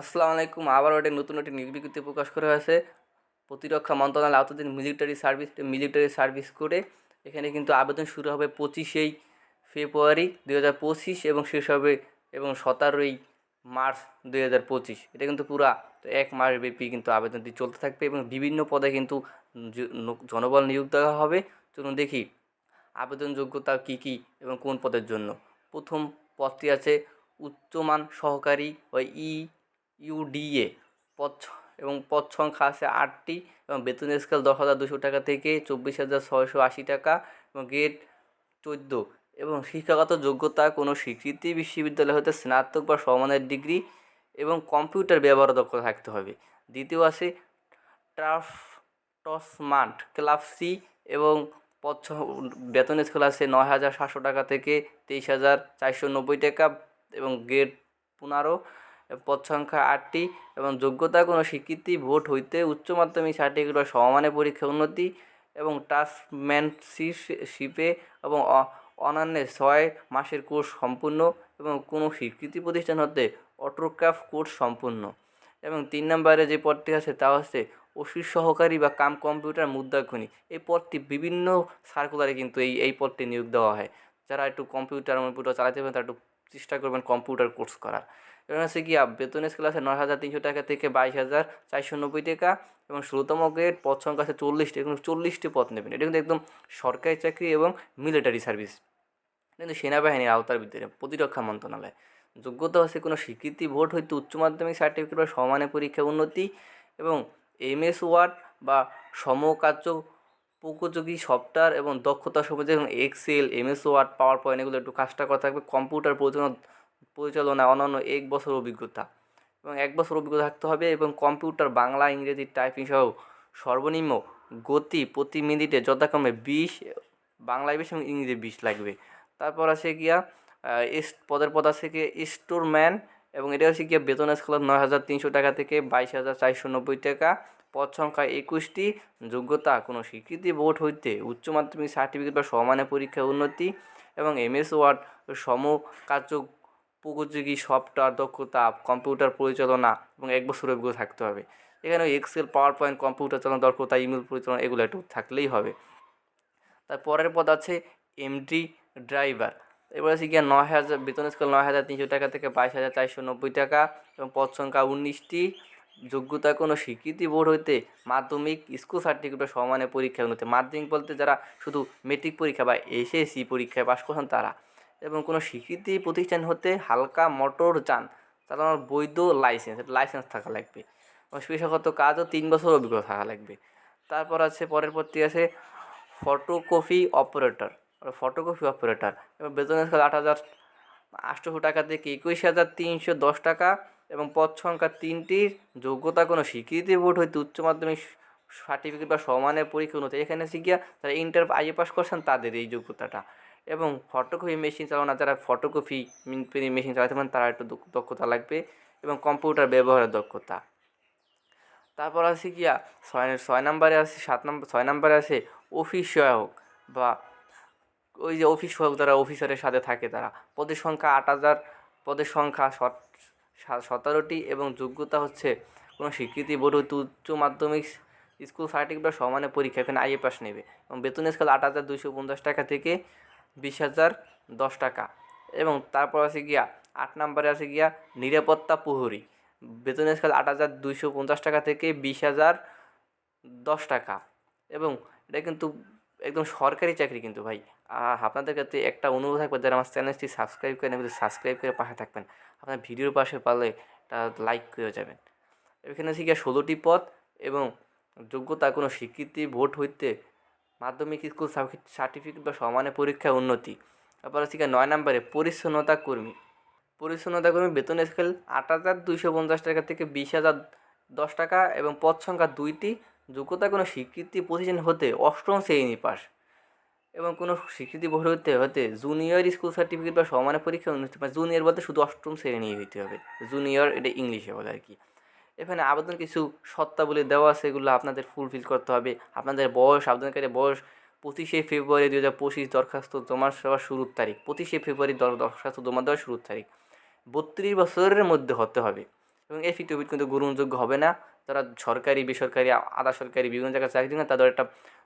আসসালামু আলাইকুম, আবার একটা নতুন একটি নিয়োগ বিজ্ঞপ্তি প্রকাশ করা হয়েছে। প্রতিরক্ষা মন্ত্রণালয় আওতাধীন মিলিটারি সার্ভিস মিলিটারি সার্ভিস করে এখানে কিন্তু আবেদন শুরু হবে পঁচিশেই ফেব্রুয়ারি দু হাজার পঁচিশ এবং শেষ হবে এবং সতেরোই মার্চ দুই হাজার পঁচিশ। এটা কিন্তু পুরা এক মাস ব্যাপী কিন্তু আবেদনটি চলতে থাকবে এবং বিভিন্ন পদে কিন্তু জনবল নিয়োগ দেওয়া হবে। চলুন দেখি আবেদন যোগ্যতা কী কী এবং কোন পদের জন্য। প্রথম পদটি আছে উচ্চমান সহকারী বা ই ইউডিএ ছ- এবং পদ সংখ্যা আছে আটটি, এবং বেতন স্কেল দশ হাজার দুশো টাকা থেকে চব্বিশ হাজার ছয়শো আশি টাকা, এবং গ্রেড চোদ্দ। এবং শিক্ষাগত যোগ্যতা কোনো স্বীকৃতি বিশ্ববিদ্যালয় হতে স্নাতক বা সমানের ডিগ্রি এবং কম্পিউটার ব্যবহার দক্ষতা থাকতে হবে। দ্বিতীয় আছে ট্রাফ, টসমান্ট, ক্লাব সি, এবং ছ- বেতন স্কেল আছে নয় হাজার সাতশো টাকা থেকে তেইশ হাজার চারশো নব্বই টাকা, এবং গ্রেড পনেরো। পদ সংখ্যা আটটি এবং যোগ্যতা কোনো স্বীকৃতি, ভোট হইতে উচ্চ মাধ্যমিক সার্টিফিকেট বা সমমানের পরীক্ষা উন্নতি এবং টাস্কম্যানশিপে এবং অন্যান্য ছয় মাসের কোর্স সম্পূর্ণ এবং কোনো স্বীকৃতি প্রতিষ্ঠান হতে অটোক্রাফ কোর্স সম্পূর্ণ। এবং তিন নম্বরে যে পদটি আছে তা হচ্ছে অফিস সহকারী বা কাম কম্পিউটার মুদ্রাক্ষণী এই পদটি বিভিন্ন সার্কুলারে কিন্তু এই এই পদটি নিয়োগ দেওয়া হয়। যারা একটু কম্পিউটার কম্পিউটার চালাতে পারেন তারা একটু চেষ্টা করবেন কম্পিউটার কোর্স করার। এবং হচ্ছে কি বেতন স্কেল আছে নয় হাজার তিনশো টাকা থেকে বাইশ হাজার চারশো নব্বই টাকা এবং ষোলোতম গ্রেড পদ সংখ্যা আছে চল্লিশটি এবং চল্লিশটি পদ নেবেন। এটা কিন্তু একদম সরকারি চাকরি এবং মিলিটারি সার্ভিস কিন্তু সেনাবাহিনীর আওতার ভিতরে, প্রতিরক্ষা মন্ত্রণালয়। যোগ্যতা হচ্ছে কোনো স্বীকৃতি ভোট হইতে উচ্চ মাধ্যমিক সার্টিফিকেট বা সমানের পরীক্ষা উন্নতি এবং এমএস ওয়ার্ড বা সমকার্য উপযোগী সফটওয়্যার এবং দক্ষতা সমাজে যেমন Excel MS Word PowerPoint এগুলো একটু কাজটা করা থাকবে। কম্পিউটার পরিচালনা পরিচালনা অন্যান্য এক বছর অভিজ্ঞতা। এবং এক বছর অভিজ্ঞতা থাকতে হবে এবং কম্পিউটার, বাংলা, ইংরেজি টাইপিং সহ সর্বনিম্ন গতি প্রতি মিনিটে যথাক্রমে বিশ বাংলায় বিশ এবং ইংরেজি বিশ লাগবে। তারপর আছে গিয়া পদের পদ আছে গিয়ে স্টোরম্যান এবং এটা হচ্ছে গিয়ে বেতন স্কেল নয় হাজার তিনশো টাকা থেকে বাইশ হাজার চারশো নব্বই টাকা। পদ সংখ্যা একুশটি, যোগ্যতা কোনো স্বীকৃতি বোর্ড হইতে উচ্চ মাধ্যমিক সার্টিফিকেট বা সমানের পরীক্ষা উন্নতি এবং এমএস ওয়ার্ড সম কার্য উপযোগী সফটওয়্যার দক্ষতা, কম্পিউটার পরিচালনা এবং এক বছর অভিজ্ঞতা থাকতে হবে। এখানে এক্সেল পাওয়ার পয়েন্ট কম্পিউটার চালানো দক্ষতা ইমেল পরিচালনা এগুলো একটু থাকলেই হবে। তার পরের পদ আছে এমডি ড্রাইভার এবার আছে গিয়ে নয় হাজার বেতন স্কেল নয় হাজার তিনশো টাকা থেকে বাইশ হাজার চারশো নব্বই টাকা এবং পদ সংখ্যা উনিশটি। যোগ্যতা কোনো স্বীকৃতি বোর্ড হইতে মাধ্যমিক, স্কুল সার্টিফিকেট সমানে পরীক্ষা উন্নতি মাধ্যমিক বলতে যারা শুধু মেট্রিক পরীক্ষা বা এসএসসি পরীক্ষায় পাশ করছেন তারা। এবং কোনো স্বীকৃতি প্রতিষ্ঠান হতে হালকা মোটর যান চালানোর বৈধ লাইসেন্স লাইসেন্স থাকা লাগবে। এবং পেশাগত কাজও তিন বছর অভিজ্ঞতা থাকা লাগবে। তারপর আছে, পরের পরটি আছে ফটোকপি অপারেটর ফটোকপি অপারেটর এবং বেতন স্কেল আট হাজার আটশোশো টাকা থেকে একুশ হাজার তিনশো দশ টাকা, এবং পদ সংখ্যা তিনটির যোগ্যতা কোনো স্বীকৃতি বোর্ড হইতে উচ্চ মাধ্যমিক সার্টিফিকেট বা সমানের পরীক্ষা অনুযায়ী এখানে শিখিয়া যারা ইন্টার আইএ পাস করছেন, তাদের এই যোগ্যতাটা। এবং ফটোকপি মেশিন চালানো যারা ফটোকপি মেশিন চালাতে পারেন, তারা একটু দক্ষতা লাগবে এবং কম্পিউটার ব্যবহারের দক্ষতা। তারপর আছে গিয়া, ছয় ছয় নম্বরে আছে, সাত নম্বর ছয় নম্বরে আছে অফিস সহায়ক বা ওই যে অফিস সহায়ক যারা অফিসারের সাথে থাকে তারা। পদের সংখ্যা আট হাজার, পদের সংখ্যা সতেরোটি এবং যোগ্যতা হচ্ছে কোনো স্বীকৃতি বোর্ড হইতে উচ্চ মাধ্যমিক স্কুল সার্টিফিকেট বা সমানের পরীক্ষা, এখানে আইএ পাস নেবে। এবং বেতন স্কেল আট হাজার দুইশো পঞ্চাশ টাকা থেকে বিশ হাজার দশ টাকা। এবং তারপর আছে গিয়া, আট নম্বরে আছে গিয়া নিরাপত্তা প্রহরী। বেতন স্কেল আট হাজার দুইশো পঞ্চাশ টাকা থেকে বিশ হাজার দশ টাকা। এবং এটা কিন্তু একদম সরকারি চাকরি কিন্তু ভাই। আপনাদের কাছে একটা অনুরোধ থাকবে, যারা আমার চ্যানেলটি সাবস্ক্রাইব করেন এগুলো সাবস্ক্রাইব করে পাশে থাকবেন। আপনার ভিডিওর পাশে পারলে এটা লাইক করে যাবেন। এখানে আছে গিয়া ষোলোটি পদ এবং যোগ্যতা কোনো স্বীকৃতি, ভোট হইতে মাধ্যমিক স্কুল সার্টিফিকেট বা সমানের পরীক্ষা উন্নতি। তারপর আছে নয় নম্বরে পরিচ্ছন্নতা কর্মী। পরিচ্ছন্নতা কর্মী বেতন স্কেল আট হাজার দুইশো পঞ্চাশ টাকা থেকে বিশ হাজার দশ টাকা এবং পদ সংখ্যা দুইটি। যোগ্যতা কোনো স্বীকৃতি প্রতিষ্ঠান হতে অষ্টম শ্রেণি পাস। এবং কোনো স্বীকৃতি বোর্ড হতে হতে জুনিয়র স্কুল সার্টিফিকেট বা সমানের পরীক্ষা অনুষ্ঠিত জুনিয়র বলতে শুধু অষ্টম শ্রেণি হইতে হবে। জুনিয়র এটা ইংলিশে বলে আর কি। এখানে আবেদন কিছু সত্তাবলী দেওয়া আছে, এগুলো আপনাদের ফুলফিল করতে হবে। আপনাদের বয়স আবেদনকারী বয়স পঁচিশে ফেব্রুয়ারি দু হাজার পঁচিশ দরখাস্ত জমা দেওয়ার শুরুর তারিখ। পঁচিশে ফেব্রুয়ারি দর- দরখাস্ত জমা দেওয়ার শুরুর তারিখ। বত্রিশ বছরের মধ্যে হতে হবে। এবং এই এফিডেভিট কিন্তু গ্রহণযোগ্য হবে না। যারা সরকারি, বেসরকারি, আধা সরকারি বিভিন্ন জায়গায় চাকরি না, তাদের একটা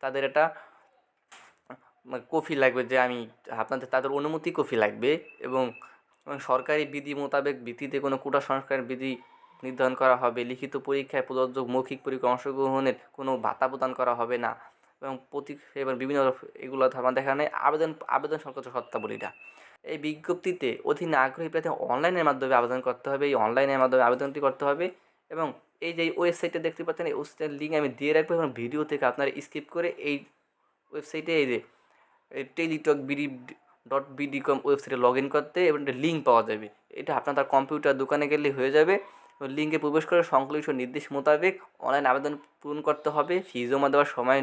তাদের একটা কফি লাগবে যে আমি আপনাদের, তাদের অনুমতি কফি লাগবে। এবং সরকারি বিধি মোতাবেক ভিত্তিতে কোনো কোটা সংস্কারের বিধি নির্ধারণ করা হবে, লিখিত পরীক্ষায় প্রযোজ্য মৌখিক পরীক্ষা অংশগ্রহণের কোনো ভাতা প্রদান করা হবে না এবং প্রতি এবং বিভিন্ন এগুলো আমার দেখা নেই আবেদন আবেদন সংক্রান্ত শর্তাবলীটা এই বিজ্ঞপ্তিতে অধীনে আগ্রহী প্রার্থী অনলাইনের মাধ্যমে আবেদন করতে হবে, এই অনলাইনের মাধ্যমে আবেদনটি করতে হবে এবং এই যে ওয়েবসাইটে দেখতে পাচ্ছেন, এই ওয়েবসাইটের লিঙ্ক আমি দিয়ে রাখব এবং ভিডিও থেকে আপনারা স্কিপ করে এই ওয়েবসাইটে এই যে Teletalk BD dot BD com ওয়েবসাইটে লগ ইন করতে এবং একটা লিঙ্ক পাওয়া যাবে। এটা আপনার তার কম্পিউটার দোকানে গেলে হয়ে যাবে। লিঙ্কে প্রবেশ করে সংশ্লিষ্ট নির্দেশ মোতাবেক অনলাইন আবেদন পূরণ করতে হবে। ফি জমা দেওয়ার সময়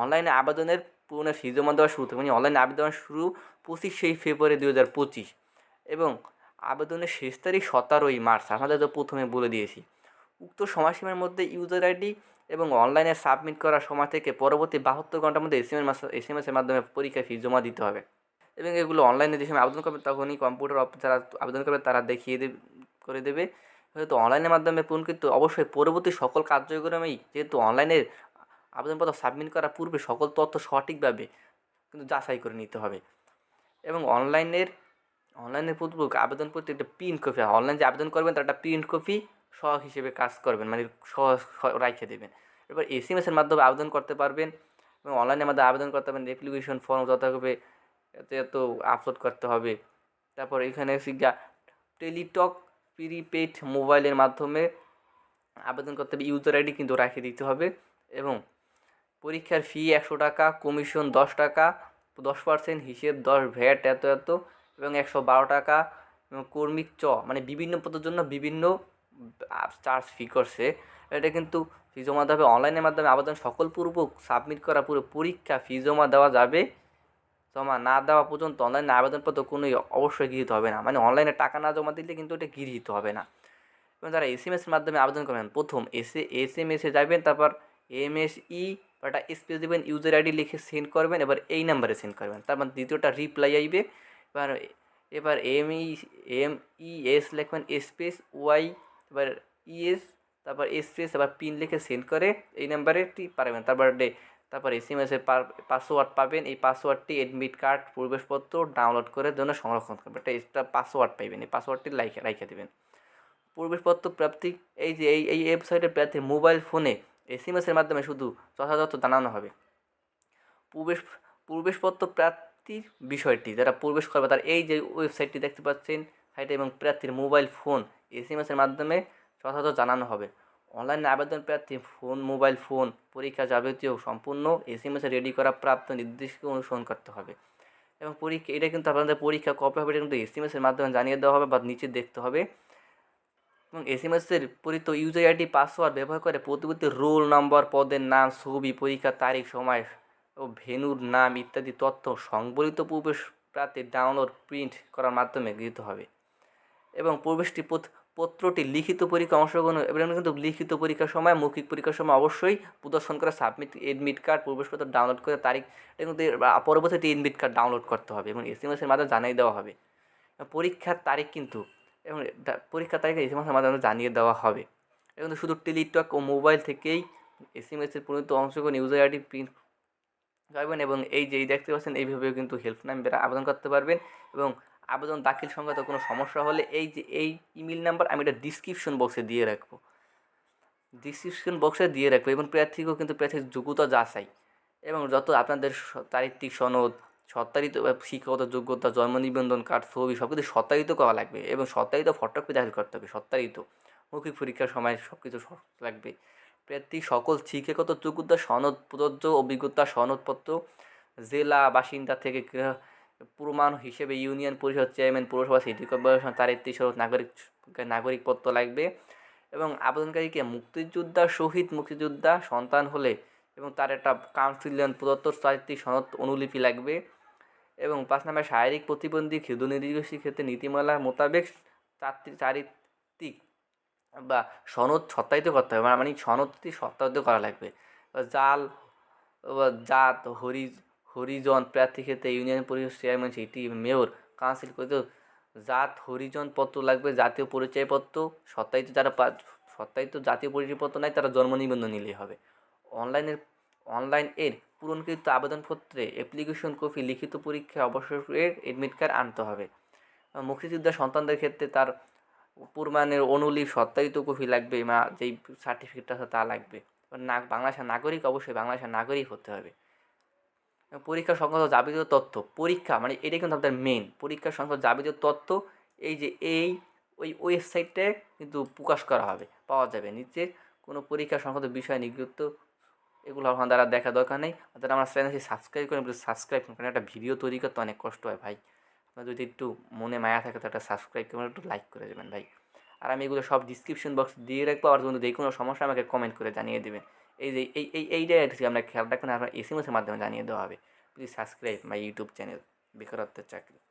অনলাইনে আবেদনের পূরণের ফি জমা দেওয়া শুরু থেকে মানে অনলাইন আবেদন শুরু পঁচিশে ফেব্রুয়ারি দু হাজার পঁচিশ এবং আবেদনের শেষ তারিখ সতেরোই মার্চ আমাদের তো প্রথমে বলে দিয়েছি। উক্ত সময়সীমার মধ্যে ইউজার আইডি এবং অনলাইনে সাবমিট করার সময় থেকে পরবর্তী বাহাত্তর ঘণ্টার মধ্যে এস এম এস এম এসের মাধ্যমে পরীক্ষা ফি জমা দিতে হবে। এবং এগুলো অনলাইনে যে সময় আবেদন করবে তখনই কম্পিউটার যারা আবেদন করবে তারা দেখিয়ে দেবে করে দেবে। হয়তো অনলাইনের মাধ্যমে পূরণ কিন্তু অবশ্যই পরবর্তী সকল কার্যক্রমেই যেহেতু অনলাইনের আবেদনপত্র সাবমিট করার পূর্বে সকল তথ্য সঠিকভাবে কিন্তু যাচাই করে নিতে হবে। এবং অনলাইনের অনলাইনের পূর্বক আবেদন করতে একটা প্রিন্ট কপি অনলাইন যে আবেদন করবেন তার একটা প্রিন্ট কপি সহ হিসেবে কাজ করবেন মানে সহ রাখে দেবেন। এবার এস এম এসের মাধ্যমে আবেদন করতে পারবেন এবং অনলাইনের মাধ্যমে আবেদন করতে পারবেন অ্যাপ্লিকেশন ফর্ম যথাভাবে এত এত আপলোড করতে হবে। তারপর এখানে শিক্ষা টেলিটক প্রিপেড মোবাইলের মাধ্যমে আবেদন করতে হবে। ইউজার আইডি কিন্তু রাখিয়ে দিতে হবে এবং পরীক্ষার ফি একশো টাকা কমিশন দশ টাকা, দশ পার্সেন্ট হিসেব দশ ভ্যাট এত এত এবং একশো বারো টাকা এবং কর্মিক চ মানে বিভিন্ন পদের জন্য বিভিন্ন চার্জ ফি করছে। এটা কিন্তু ফি জমা দেওয়া হবে। অনলাইনের মাধ্যমে আবেদন সকল পূর্বক সাবমিট করা পুরো পরীক্ষা ফি জমা দেওয়া যাবে। জমা না দেওয়া পর্যন্ত অনলাইনে আবেদনপত্র কোনো অবশ্যই গৃহীত হবে না। মানে অনলাইনে টাকা না জমা দিলে কিন্তু এটা গৃহীত হবে না। এবং যারা এস এম এসের মাধ্যমে আবেদন করবেন, প্রথম এসে এস এম এসে যাবেন তারপর এম এস ই বা একটা স্পেস দেবেন ইউজার আইডি লিখে সেন্ড করবেন, এবার এই নাম্বারে সেন্ড করবেন। তারপর দ্বিতীয়টা রিপ্লাই আইবে। এবার এবার M E M E S লিখবেন স্পেস ওয়াই এবার ইএস তারপর স্পেস আবার পিন লিখে সেন্ড করে এই নাম্বারেটি পারবেন। তারপর তারপর এস এম পাসওয়ার্ড পাবেন। এই পাসওয়ার্ডটি অ্যাডমিট কার্ড প্রবেশপত্র ডাউনলোড করে জন্য সংরক্ষণ করবেন। একটা এক্সট্রা পাসওয়ার্ড পাইবেন। এই পাসওয়ার্ডটি লাইকে রাইখে দেবেন। প্রবেশপত্র প্রাপ্তি, এই যে এই এই ওয়েবসাইটের প্রার্থী মোবাইল ফোনে এস এম মাধ্যমে শুধু যথাযথ জানানো হবে। প্রবেশ প্রবেশপত্র প্রাপ্তির বিষয়টি, যারা প্রবেশ করবে, তার এই যে ওয়েবসাইটটি দেখতে পাচ্ছেন সাইটে এবং প্রার্থীর মোবাইল ফোন এস এম মাধ্যমে যথাযথ জানানো হবে। অনলাইনে আবেদন প্রার্থী, ফোন, মোবাইল, ফোন, পরীক্ষা যাবতীয় সম্পূর্ণ এস এম রেডি করা প্রাপ্ত নির্দেশকে অনুসরণ করতে হবে। এবং পরীক্ষা, এটা কিন্তু আপনাদের পরীক্ষা কবে হবে, এটা কিন্তু এস এম মাধ্যমে জানিয়ে দেওয়া হবে বা নিচে দেখতে হবে। এবং এস এম পরিত ইউজার আইডি পাসওয়ার্ড ব্যবহার করে প্রতিপত্তি রোল নম্বর পদের নাম, ছবি পরীক্ষার তারিখ, সময় ও ভেনুর নাম ইত্যাদি তথ্য সংবলিত প্রবেশ প্রার্থী ডাউনলোড প্রিন্ট করার মাধ্যমে গৃহীত হবে। এবং প্রবেশটি পত্রটি লিখিত পরীক্ষা অংশগ্রহণ এবং কিন্তু লিখিত পরীক্ষার সময়, মৌখিক পরীক্ষার সময় অবশ্যই প্রদর্শন করে সাবমিট এডমিট কার্ড প্রবেশপত্র ডাউনলোড করে তারিখ, এটা কিন্তু পরবর্তীতে এডমিট কার্ড ডাউনলোড করতে হবে এবং এস এম মাধ্যমে জানিয়ে দেওয়া হবে। পরীক্ষার তারিখ কিন্তু, এবং পরীক্ষার তারিখে এস এম মাধ্যমে জানিয়ে দেওয়া হবে। এবং শুধু টেলিটক ও মোবাইল থেকেই এস এম এসের পরিণত অংশগ্রহণ ইউজার আইডি প্রিন্ট পারবেন এবং এই যে দেখতে পাচ্ছেন, এইভাবেও কিন্তু হেল্প নাম্বারে আবেদন করতে পারবেন এবং আবেদন দাখিল সংক্রান্ত কোনো সমস্যা হলে এই যে, এই ইমেল নাম্বার আমি এটা ডিসক্রিপশন বক্সে দিয়ে রাখব। ডিসক্রিপশন বক্সে দিয়ে রাখব এবং প্রার্থীকেও কিন্তু প্রার্থীর যোগ্যতা যাচাই এবং যত আপনাদের তারিত্বিক সনদ সত্তারিত শিক্ষাগত যোগ্যতা, জন্ম নিবন্ধন কার্ড ছবি সব কিছু সত্তারিত করা লাগবে এবং সত্তারিত ফটোকপি দাখিল করতে হবে সত্তারিত মৌখিক পরীক্ষার সময় সব কিছু লাগবে। প্রার্থী সকল শিক্ষাগত যোগ্যতা, সনদ, প্রযোজ্য অভিজ্ঞতা, সনদপত্র, জেলা বাসিন্দা থেকে প্রমাণ হিসেবে ইউনিয়ন পরিষদ চেয়ারম্যান, পৌরসভা, সিটি কর্পোরেশন, তার একটি স্বরূপ নাগরিক, নাগরিকপত্র লাগবে এবং আবেদনকারীকে মুক্তিযোদ্ধা, শহীদ মুক্তিযোদ্ধা সন্তান হলে এবং তার একটা কাউন্সিলিয়ন প্রদত্ত চারিত্রিক সনদ অনুলিপি লাগবে এবং পাঁচ নম্বর, শারীরিক প্রতিবন্ধী, ক্ষুদ্র নির্দিষ্ট ক্ষেত্রে নীতিমালা মোতাবেক চারিত্রিক বা সনদ সত্যায়িত করতে হবে। মানে সনদটি সত্যায়িত করা লাগবে। জাল বা জাত হরি হরিজন প্রার্থী ক্ষেত্রে ইউনিয়ন পরিষদ চেয়ারম্যান সিটি মেয়র কাউন্সিল করিত জাত হরিজন পত্র লাগবে, জাতীয় পরিচয়পত্র সত্যায়িত যারা সত্যায়িত জাতীয় পরিচয়পত্র নাই, তারা জন্ম নিবন্ধন নিলেই হবে। অনলাইনের, অনলাইন এর পূরণকৃত আবেদনপত্রে অ্যাপ্লিকেশন কপি লিখিত পরীক্ষা, অবসরের এডমিট কার্ড আনতে হবে। মুক্তিযোদ্ধা সন্তানদের ক্ষেত্রে তার পূর্বানের অনুলিপ সত্যায়িত কপি লাগবে, মা যেই সার্টিফিকেটটা আছে তা লাগবে। না বাংলাদেশের নাগরিক, অবশ্যই বাংলাদেশের নাগরিক হতে হবে। পরীক্ষা সংক্রান্ত যাবতীয় তথ্য, পরীক্ষা মানে এটাই কিন্তু আপনাদের মেন পরীক্ষা সংক্রান্ত যাবতীয় তথ্য, এই যে এই, ওই ওয়েবসাইটে কিন্তু প্রকাশ করা হবে, পাওয়া যাবে। নিচে কোনো পরীক্ষা সংক্রান্ত বিষয় নিযুক্ত এগুলো আমার দ্বারা দেখা দরকার নেই। যারা আমার চ্যানেলটি সাবস্ক্রাইব করেন সাবস্ক্রাইব করেন, কারণ একটা ভিডিও তৈরি করতে অনেক কষ্ট হয় ভাই। আপনার যদি একটু মনে মায়া থাকে তো একটা সাবস্ক্রাইব করে একটু লাইক করে দেবেন ভাই। আর আমি এগুলো সব ডিসক্রিপশন বক্স দিয়ে রাখব, আর যদি যে কোনো সমস্যা আমাকে কমেন্ট করে জানিয়ে দেবেন। এই যে, এই এই এই আর কি আপনার খেয়াল রাখবেন আপনার এসএমএসের মাধ্যমে জানিয়ে দেওয়া হবে। Please subscribe my YouTube channel বেকারত্বের চাকরি।